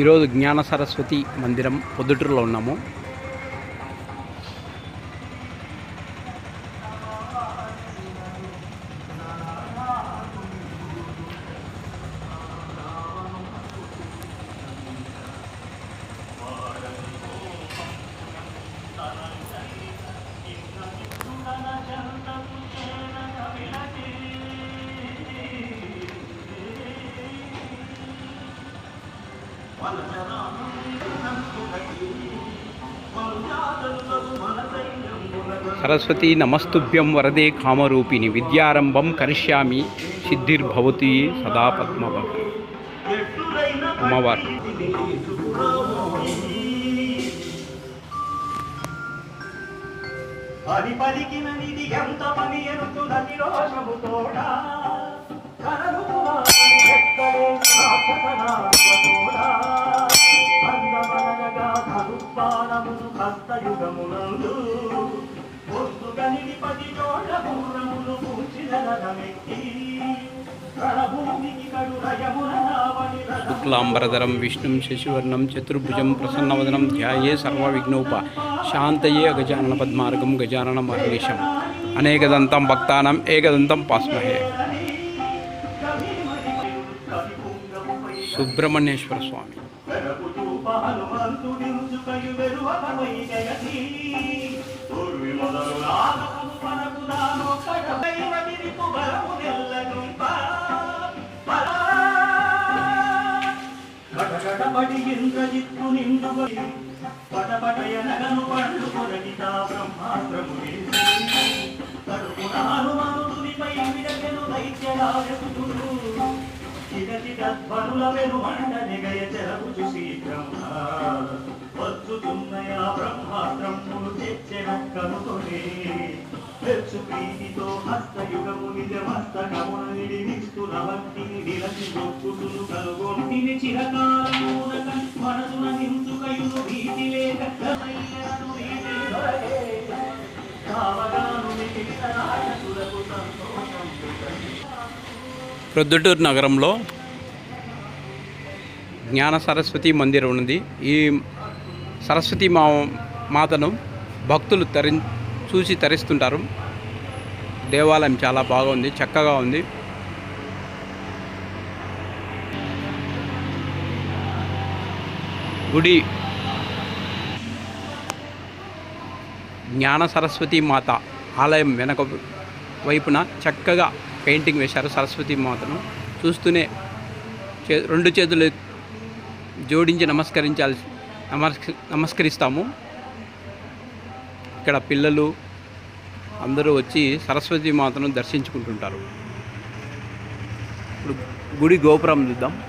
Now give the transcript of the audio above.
ఈరోజు జ్ఞాన సరస్వతి మందిరం పొద్దుటూరులో ఉన్నాము. సరస్వతి నమస్తుభ్యం వరదే కామరూపిణి విద్యారంభం కరిష్యామి సిద్ధిర్భవతి సదా పద్మవ. అమ్మవారు. అది పలికిన నిధి ఎంత పని ఎరుతున్నది రోషము తోడా? కనలుకునా ధనుపానమును హస్తయుగమునందు పొద్దుగా నిలిపది జోడ పూర్ణమును పూచిన రథమెక్కి శుక్లాంబరధరం విష్ణుం శశివర్ణం చతుర్భుజం ప్రసన్నవదనం ధ్యాయే సర్వవిఘ్నోప శాంతయే గజానన పద్మార్గం గజానన మహర్నిశం అనేకదంతం భక్తానం ఏకదంతం పాస్మహే. సుబ్రహ్మణ్యేశ్వర స్వామి. వెరపుచూ హనుమంతుడించుకయు వెరువకమై జగతి. పూర్వి మొదలు నాగము మనకు దానొక్కట దైవదిరిపు బలము నెల్లగుంప కటకటపడి ఇంద్రజిత్తు నిండుగొలి పటపటయనగను పండు కొరగితా బ్రహ్మాస్త్రము కడుపున హనుమంతునిపై విడకెను దైత్యరాజకుడు చిరచిరధ్వనుల వెను మండ నిగయ చెరపుచు శీఘ్రముగా వచ్చుతున్నయా బ్రహ్మాస్త్రములు కనుకొని తెచ్చు ప్రీతితో హస్తయుగము భక్తిని నిలచి నొక్కుతును కనుగొంటిని చిరకాలమునక మనసున భీతి లేక కావగాను మిగిలిన సంతోషం ప్రొద్దుటూరు నగరంలో జ్ఞాన సరస్వతి మందిరం ఉంది ఈ సరస్వతి మా మాతను భక్తులు తరి చూసి తరిస్తుంటారు. దేవాలయం చాలా బాగుంది చక్కగా ఉంది. గుడి జ్ఞాన సరస్వతి మాత ఆలయం వెనక వైపున చక్కగా పెయింటింగ్ వేశారు సరస్వతి మాతను. చూస్తూనే చే రెండు చేతులు జోడించి నమస్కరించాల్సి నమస్క నమస్కరిస్తాము. ఇక్కడ పిల్లలు అందరూ వచ్చి సరస్వతి మాతను దర్శించుకుంటుంటారు. ఇప్పుడు గుడి గోపురం చూద్దాం.